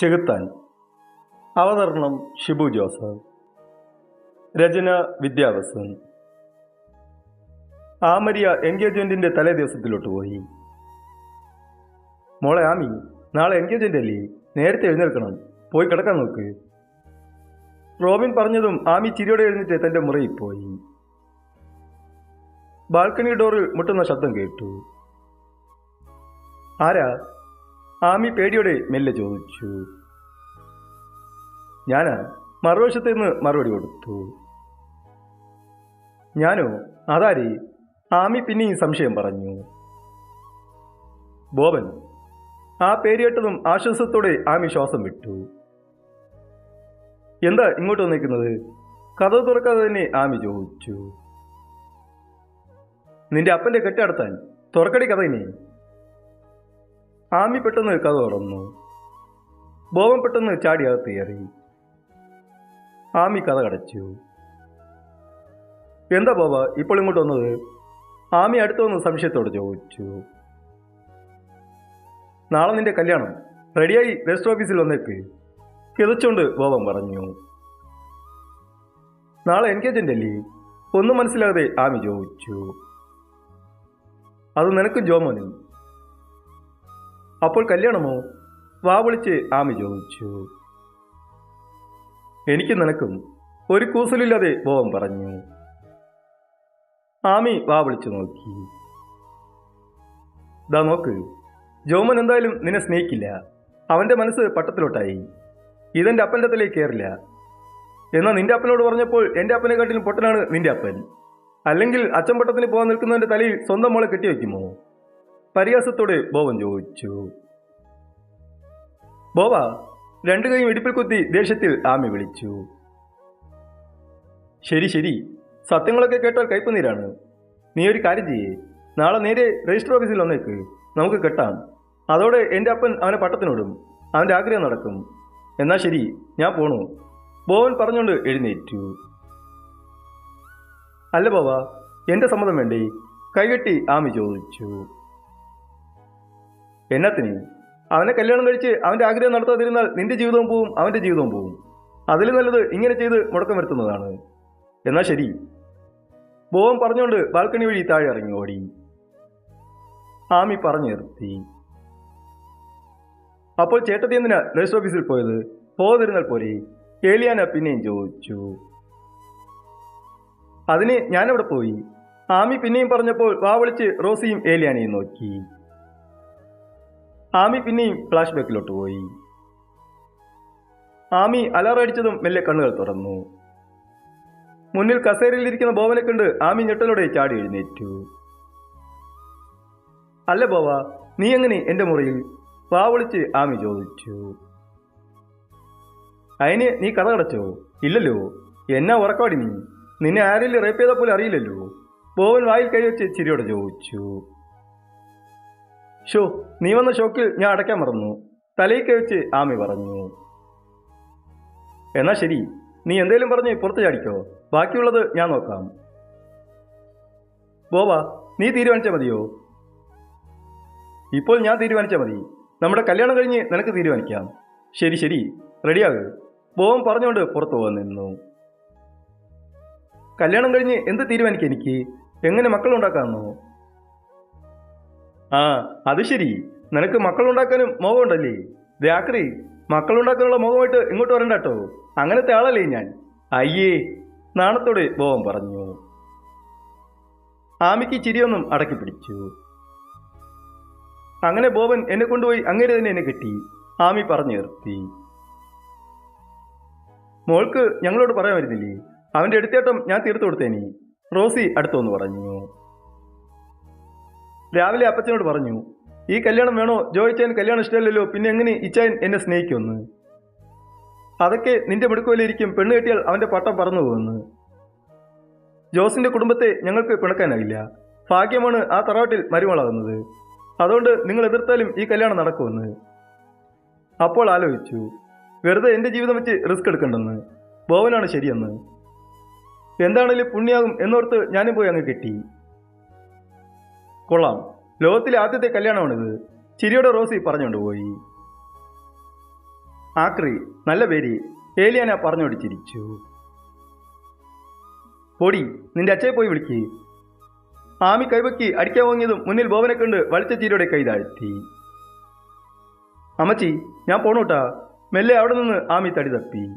ചെകുത്താൻ. അവതരണം ഷിബു ജോസഫ്. രചന വിദ്യാവസൻ ആമരിയ എൻഗേജ്മെന്റിന്റെ തലേ ദിവസത്തിലോട്ട് പോയി. മോളെ ആമി നാളെ എൻഗേജ്മെന്റ് അല്ലേ? നേരത്തെ എഴുന്നേൽക്കണം. പോയി കിടക്കാൻ നോക്ക്. റോബിൻ പറഞ്ഞതും ആമി ചിരിയോടെ എഴുന്നേറ്റ് തന്റെ മുറിയിൽ പോയി. ബാൽക്കണി ഡോറിൽ മുട്ടുന്ന ശബ്ദം കേട്ടു. ആരാ? ആമി പേടിയോടെ മെല്ലെ ചോദിച്ചു. ഞാൻ മറുവശത്ത് നിന്ന് മറുപടി കൊടുത്തു. ഞാനോ അതാരി? ആമി പിന്നെയും സംശയം പറഞ്ഞു. ബോബൻ ആ പേര് ആശ്വാസത്തോടെ ആമി ശ്വാസം വിട്ടു. എന്താ ഇങ്ങോട്ട് വന്നിരിക്കുന്നത് കഥ തുറക്കാതെ തന്നെ ആമി ചോദിച്ചു. നിന്റെ അപ്പന്റെ കെട്ടടത്താൻ തുറക്കടി കഥ ഇനി. ആമി പെട്ടെന്ന് കഥ തുറന്നു. ബോബൻ പെട്ടെന്ന് ചാടി അകത്ത് കയറി. ആമി കഥ കടച്ചു. എന്താ ബോബ ഇപ്പോൾ ഇങ്ങോട്ട് വന്നത്? ആമി അടുത്തു വന്ന് സംശയത്തോട് ചോദിച്ചു. നാളെ നിന്റെ കല്യാണം. റെഡിയായി രജിസ്റ്റർ ഓഫീസിൽ വന്നേക്ക്. കിതച്ചുകൊണ്ട് ബോബൻ പറഞ്ഞു. നാളെ എൻഗേജ്മെന്റ് അല്ലേ? ഒന്നും മനസ്സിലാകാതെ ആമി ചോദിച്ചു. അത് നിനക്കും ജോമോനും. അപ്പോൾ കല്യാണമോ? വാ വിളിച്ച് ആമി ചോദിച്ചു. എനിക്ക് നിനക്കും ഒരു കൂസലില്ലാതെ ബോവൻ പറഞ്ഞു. ആമി വാ വിളിച്ചു നോക്കി. ദാ നോക്ക് ജോമൻ എന്തായാലും നിന്നെ സ്നേഹിക്കില്ല. അവന്റെ മനസ്സ് പട്ടത്തിലോട്ടായി. ഇതെന്റെ അപ്പന്റെ തലയിൽ കയറില്ല എന്നാൽ നിന്റെ അപ്പനോട് പറഞ്ഞപ്പോൾ എന്റെ അപ്പനെക്കാട്ടിലും പൊട്ടനാണ് നിന്റെ അപ്പൻ. അല്ലെങ്കിൽ അച്ഛൻ പട്ടത്തിന് പോകാൻ നിൽക്കുന്നവന്റെ തലയിൽ സ്വന്തം മോളെ കെട്ടിവെക്കുമോ? പരിഹാസത്തോടെ ബോവൻ ചോദിച്ചു. ബോവ രണ്ടു കൈയും ഇടുപ്പിൽ കുത്തി ദേഷ്യത്തിൽ ആമി വിളിച്ചു. ശരി ശരി. സത്യങ്ങളൊക്കെ കേട്ടാൽ കയ്പുനീരാണ്. നീ ഒരു കാര്യം ചെയ്യേ. നാളെ നേരെ രജിസ്റ്റർ ഓഫീസിൽ വന്നേക്ക്. നമുക്ക് കെട്ടാം. അതോടെ എന്റെ അപ്പൻ അവനെ പട്ടത്തിനോടും അവന്റെ ആഗ്രഹം നടക്കും. എന്നാ ശരി ഞാൻ പോണു. ബോവൻ പറഞ്ഞുകൊണ്ട് എഴുന്നേറ്റു. അല്ല ബോവ എന്റെ സമ്മതം വേണ്ടേ? കൈകെട്ടി ആമി ചോദിച്ചു. എന്നത്തിന് അവനെ കല്യാണം കഴിച്ച് അവന്റെ ആഗ്രഹം നടത്താതിരുന്നാൽ നിന്റെ ജീവിതവും പോവും അവന്റെ ജീവിതവും പോവും. അതിൽ നല്ലത് ഇങ്ങനെ ചെയ്ത് മുടക്കം വരുത്തുന്നതാണ്. എന്നാൽ ശരി. ബോവൻ പറഞ്ഞുകൊണ്ട് ബാൽക്കണി വഴി താഴെ ഇറങ്ങി ഓടി. ആമി പറഞ്ഞു നിർത്തി. അപ്പോൾ ചേട്ടത്തി എന്തിനാ നഴ്സ് ഓഫീസിൽ പോയത്? പോകാതിരുന്നാൽ പോരെ. ഏലിയാന പിന്നെയും ചോദിച്ചു. അതിന് ഞാനവിടെ പോയി. ആമി പിന്നെയും പറഞ്ഞപ്പോൾ വാവളിച്ച് റോസിയും ഏലിയാനയും നോക്കി. ആമി പിന്നെയും ഫ്ലാഷ് ബാക്കിലോട്ട് പോയി. ആമി അലാറടിച്ചതും മെല്ലെ കണ്ണുകൾ തുറന്നു. മുന്നിൽ കസേരയിലിരിക്കുന്ന ബോവനെ കണ്ട് ആമി ഞെട്ടലോടെ ചാടി എഴുന്നേറ്റു. അല്ല ബോവ നീ എങ്ങനെ എന്റെ മുറിയിൽ? പാവളിച്ച് ആമി ചോദിച്ചു. അതിന് നീ കഥ കടച്ചോ? ഇല്ലല്ലോ. എന്നാ ഉറക്കാടി നീ? നിന്നെ ആരെങ്കിലും റേപ്പ് ചെയ്ത പോലെ അറിയില്ലല്ലോ. ബോവൻ വായിൽ കൈവച്ച് ചിരിയോടെ ചോദിച്ചു. ഷോ നീ വന്ന ഷോക്കിൽ ഞാൻ അടയ്ക്കാൻ മറന്നു. തലയിൽ വെച്ച് ആമി പറഞ്ഞു. എന്നാ ശരി നീ എന്തേലും പറഞ്ഞ് പുറത്ത് ചാടിക്കോ. ബാക്കിയുള്ളത് ഞാൻ നോക്കാം. ബോബ നീ തീരുമാനിച്ചാൽ മതിയോ? ഇപ്പോൾ ഞാൻ തീരുമാനിച്ചാൽ മതി. നമ്മുടെ കല്യാണം കഴിഞ്ഞ് നിനക്ക് തീരുമാനിക്കാം. ശരി ശരി റെഡിയാകു. ബോവൻ പറഞ്ഞുകൊണ്ട് പുറത്തു പോകാൻ നിന്നു. കല്യാണം കഴിഞ്ഞ് എന്ത് തീരുമാനിക്കാം എനിക്ക്? എങ്ങനെ മക്കളുണ്ടാക്കാമെന്നോ ആ അത് ശരി. നിനക്ക് മക്കളുണ്ടാക്കാനും മോഹമുണ്ടല്ലേ? രാത്രി മക്കളുണ്ടാക്കാനുള്ള മോഹമായിട്ട് ഇങ്ങോട്ട് വരണ്ട കേട്ടോ അങ്ങനത്തെ ആളല്ലേ ഞാൻ. അയ്യേ നാണത്തോടെ ബോവൻ പറഞ്ഞു. ആമിക്ക് ചിരിയൊന്നും അടക്കി പിടിച്ചു. അങ്ങനെ ബോബൻ എന്നെ കൊണ്ടുപോയി അങ്ങനെ തന്നെ എന്നെ കിട്ടി. ആമി പറഞ്ഞു നിർത്തി. മോൾക്ക് ഞങ്ങളോട് പറയാൻ വരുന്നില്ലേ? അവന്റെ എടുത്തേട്ടം ഞാൻ തീർത്തു കൊടുത്തേനി. റോസി അടുത്തൊന്ന് പറഞ്ഞു. രാവിലെ അപ്പച്ചനോട് പറഞ്ഞു ഈ കല്യാണം വേണോ? ജോയിച്ചാൻ കല്യാണം ഇഷ്ടമല്ലല്ലോ. പിന്നെ എങ്ങനെ ഇച്ചായൻ എന്നെ സ്നേഹിക്കുമെന്ന്? അതൊക്കെ നിന്റെ മെടുക്കുവലിരിക്കും പെണ്ണ് കെട്ടിയാൽ അവന്റെ പട്ടം പറന്നു പോകുന്നു ജോസിന്റെ കുടുംബത്തെ ഞങ്ങൾക്ക് പിണക്കാനാവില്ല ഭാഗ്യമാണ് ആ തറവാട്ടിൽ മരുമളാകുന്നത് അതുകൊണ്ട് നിങ്ങൾ എതിർത്താലും ഈ കല്യാണം നടക്കുമെന്ന്. അപ്പോൾ ആലോചിച്ചു. വെറുതെ എന്റെ ജീവിതം വെച്ച് റിസ്ക് എടുക്കണ്ടെന്ന്. ബോവനാണ് ശരിയെന്ന്. എന്താണേലും പുണ്യാകും എന്നോർത്ത് ഞാനും പോയി അങ്ങ് കെട്ടി. കൊള്ളാം. ലോകത്തിലെ ആദ്യത്തെ കല്യാണമാണിത്. ചിരിയോടെ റോസി പറഞ്ഞുകൊണ്ട് പോയി. ആക്രി നല്ല പേര്. ഏലിയാന പറഞ്ഞോട് ചിരിച്ചു. പൊടി നിന്റെ അച്ഛയെ പോയി വിളിക്ക്. ആമി കൈവക്കി അടിക്കാൻ വാങ്ങിയതും മുന്നിൽ ബോവനെ കണ്ട് വലിച്ച ചീരയുടെ കൈ താഴ്ത്തി. അമ്മച്ചി ഞാൻ പോണൂട്ടാ മെല്ലെ അവിടെ നിന്ന് ആമി തടി തപ്പി.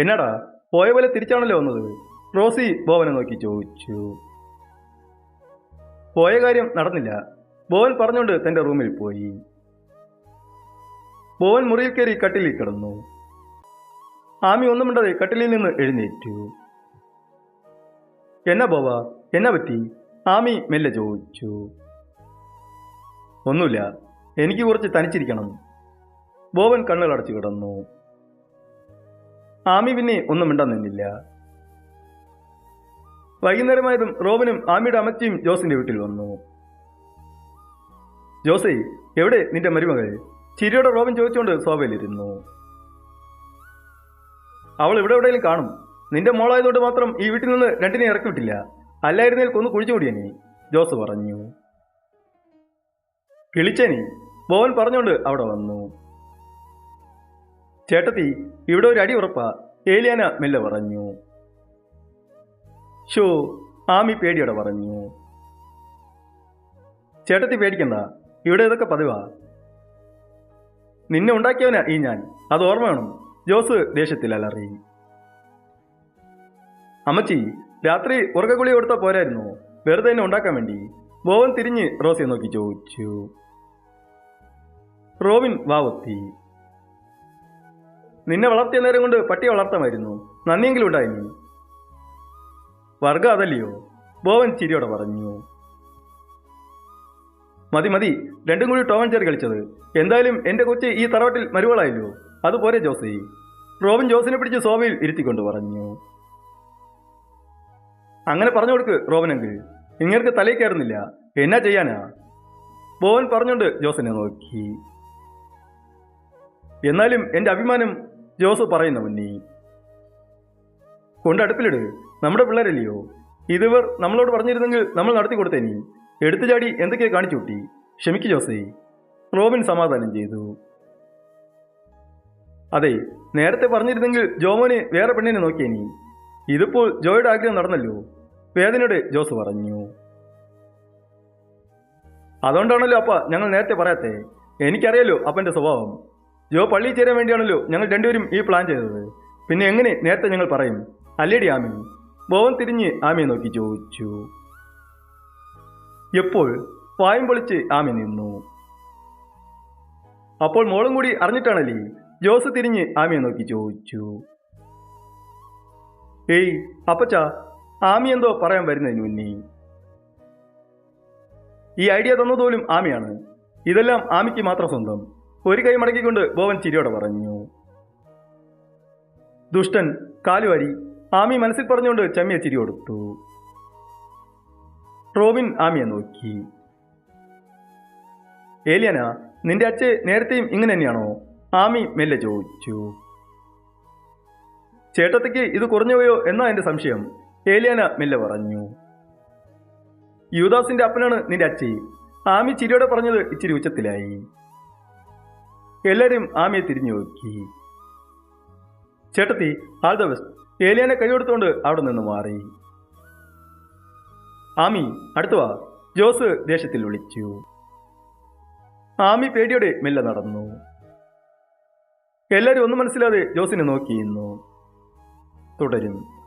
എന്നാടാ പോയ പോലെ തിരിച്ചാണല്ലോ വന്നത്? റോസി ബോവനെ നോക്കി ചോദിച്ചു. പോയ കാര്യം നടന്നില്ല. ബോവൻ പറഞ്ഞുകൊണ്ട് തന്റെ റൂമിൽ പോയി. ബോവൻ മുറിയിൽ കയറി കട്ടിലിൽ കിടന്നു. ആമി ഒന്നും മിണ്ടാതെ കട്ടിലിൽ നിന്ന് എഴുന്നേറ്റു. എന്നാ ബോവ എന്നാ പറ്റി? ആമി മെല്ലെ ചോദിച്ചു. ഒന്നുമില്ല എനിക്ക് കുറച്ച് തനിച്ചിരിക്കണം. ബോവൻ കണ്ണുകൾ കണ്ണുകളടച്ചു കിടന്നു. ആമി പിന്നെ ഒന്നും മിണ്ടാൻ നിന്നില്ല. വൈകുന്നേരമായതും റോബിനും ആമിയുടെ അമ്മച്ചിയും ജോസിന്റെ വീട്ടിൽ വന്നു. ജോസേ എവിടെ നിന്റെ മരുമകൾ? ചിരിയോടെ റോബിൻ ചോദിച്ചുകൊണ്ട് സോഫയിലിരുന്നു. അവൾ ഇവിടെ എവിടെയെങ്കിലും കാണും. നിന്റെ മോളായതുകൊണ്ട് മാത്രം ഈ വീട്ടിൽ നിന്ന് രണ്ടിനെ ഇറക്കി വിട്ടില്ല അല്ലായിരുന്നേൽ കൊന്ന് കുഴിച്ചുകൂടിയനെ ജോസ് പറഞ്ഞു. കിളിച്ചനി ബോവൻ പറഞ്ഞുകൊണ്ട് അവിടെ വന്നു. ചേട്ടത്തി ഇവിടെ ഒരു അടി ഉറപ്പാ ഏലിയാന മെല്ലെ പറഞ്ഞു. ഷോ ആമി പേടിയോടെ പറഞ്ഞു. ചേട്ടത്തി പേടിക്കണ്ട ഇവിടെ ഇതൊക്കെ പതിവാ. നിന്നെ ഉണ്ടാക്കിയവനാ ഈ ഞാൻ അത് ഓർമ്മ വേണം. ജോസ് ദേഷ്യത്തിൽ അമ്മച്ചി രാത്രി ഉറക്കഗുളി കൊടുത്ത പോരായിരുന്നു. വെറുതെ എന്നെ ഉണ്ടാക്കാൻ വേണ്ടി. ബോവൻ തിരിഞ്ഞ് റോസിയെ നോക്കി ചോദിച്ചു. റോബിൻ വാവത്തി നിന്നെ വളർത്തിയ നേരം കൊണ്ട് പട്ടിയെ വളർത്താമായിരുന്നു. നന്ദിയെങ്കിലും ഉണ്ടായിനി വർഗ അതല്ലയോ ബോവൻ ചിരിയോടെ പറഞ്ഞു. മതി മതി രണ്ടും കൂടി ടോമൻ ചേർ കളിച്ചത്. എന്തായാലും എന്റെ കൊച്ച് ഈ തറവാട്ടിൽ മരുവളായല്ലോ അതുപോലെ ജോസി. റോബിൻ ജോസിനെ പിടിച്ച് സോഫയിൽ ഇരുത്തിക്കൊണ്ട് പറഞ്ഞു. അങ്ങനെ പറഞ്ഞു കൊടുക്ക് റോബിനെങ്കിൽ ഇങ്ങർക്ക് തലയിൽ കയറുന്നില്ല. എന്നാ ചെയ്യാനാ? ബോവൻ പറഞ്ഞുകൊണ്ട് ജോസിനെ നോക്കി. എന്നാലും എന്റെ അഭിമാനം ജോസ് പറയുന്ന മുന്നി കൊണ്ട് അടുപ്പിലിട്. നമ്മുടെ പിള്ളേരല്ലയോ? ഇതിവർ നമ്മളോട് പറഞ്ഞിരുന്നെങ്കിൽ നമ്മൾ നടത്തി കൊടുത്തേനി. എടുത്തു ചാടി എന്തൊക്കെയാ കാണിച്ചു കൂട്ടി ക്ഷമിക്ക് ജോസേ. റോബിൻ സമാധാനം ചെയ്തു. അതെ നേരത്തെ പറഞ്ഞിരുന്നെങ്കിൽ ജോമോനെ വേറെ പെണ്ണിനെ നോക്കിയേനി. ഇതിപ്പോൾ ജോയുടെ ആഗ്രഹം നടന്നല്ലോ. വേദനയുടെ ജോസ് പറഞ്ഞു. അതുകൊണ്ടാണല്ലോ അപ്പ ഞങ്ങൾ നേരത്തെ പറയാത്തേ. എനിക്കറിയാലോ അപ്പന്റെ സ്വഭാവം. ജോ പള്ളിയിൽ ചേരാൻ വേണ്ടിയാണല്ലോ ഞങ്ങൾ രണ്ടുപേരും ഈ പ്ലാൻ ചെയ്തത്. പിന്നെ എങ്ങനെ നേരത്തെ ഞങ്ങൾ പറയും? അല്ലേടി ആമി ബോവൻ തിരിഞ്ഞ് ആമിയെ നോക്കി ചോദിച്ചു. എപ്പോൾ? പായം പൊളിച്ച് ആമി നിന്നു. അപ്പോൾ മോളും കൂടി അറിഞ്ഞിട്ടാണല്ലേ? ജോസ് തിരിഞ്ഞ് ആമിയെ നോക്കി ചോദിച്ചു. ഏയ് അപ്പച്ച ആമി എന്തോ പറയാൻ വരുന്നതിന് മുന്നേ. ഈ ഐഡിയ തന്നതുപോലും ആമിയാണ്. ഇതെല്ലാം ആമിക്ക് മാത്രം സ്വന്തം. ഒരു കൈ മടക്കിക്കൊണ്ട് ബോവൻ ചിരിയോടെ പറഞ്ഞു. ദുഷ്ടൻ കാലുവാരി ആമി മനസ്സിൽ പറഞ്ഞുകൊണ്ട് ചമ്മിയെ ചിരി കൊടുത്തു. റോബിൻ ആമിയെ നോക്കി. ഏലിയന നിന്റെ അച്ഛ നേരത്തെയും ഇങ്ങനെ തന്നെയാണോ? ആമി മെല്ലെ ചോദിച്ചു. ചേട്ടത്തിക്ക് ഇത് കുറഞ്ഞുപോയോ എന്നാ എന്റെ സംശയം? ഏലിയാന മെല്ലെ പറഞ്ഞു. യുദാസിന്റെ അപ്പനാണ് നിന്റെ അച്ഛി. ആമി ചിരിയോടെ പറഞ്ഞത് ഇച്ചിരി ഉച്ചത്തിലായി. എല്ലാവരും ആമിയെ തിരിഞ്ഞു നോക്കി. ചേട്ടത്തി ആൾ ദ ബെസ്റ്റ് ഏലിയാനെ കൈയെടുത്തുകൊണ്ട് അവിടെ നിന്ന് മാറി. ആമി അടുത്തുവാ ജോസ് ദേഷ്യത്തിൽ വിളിച്ചു. ആമി പേടിയോടെ മെല്ലെ നടന്നു. എല്ലാവരും ഒന്നും മനസ്സിലാതെ ജോസിനെ നോക്കിയിരുന്നു തുടരും.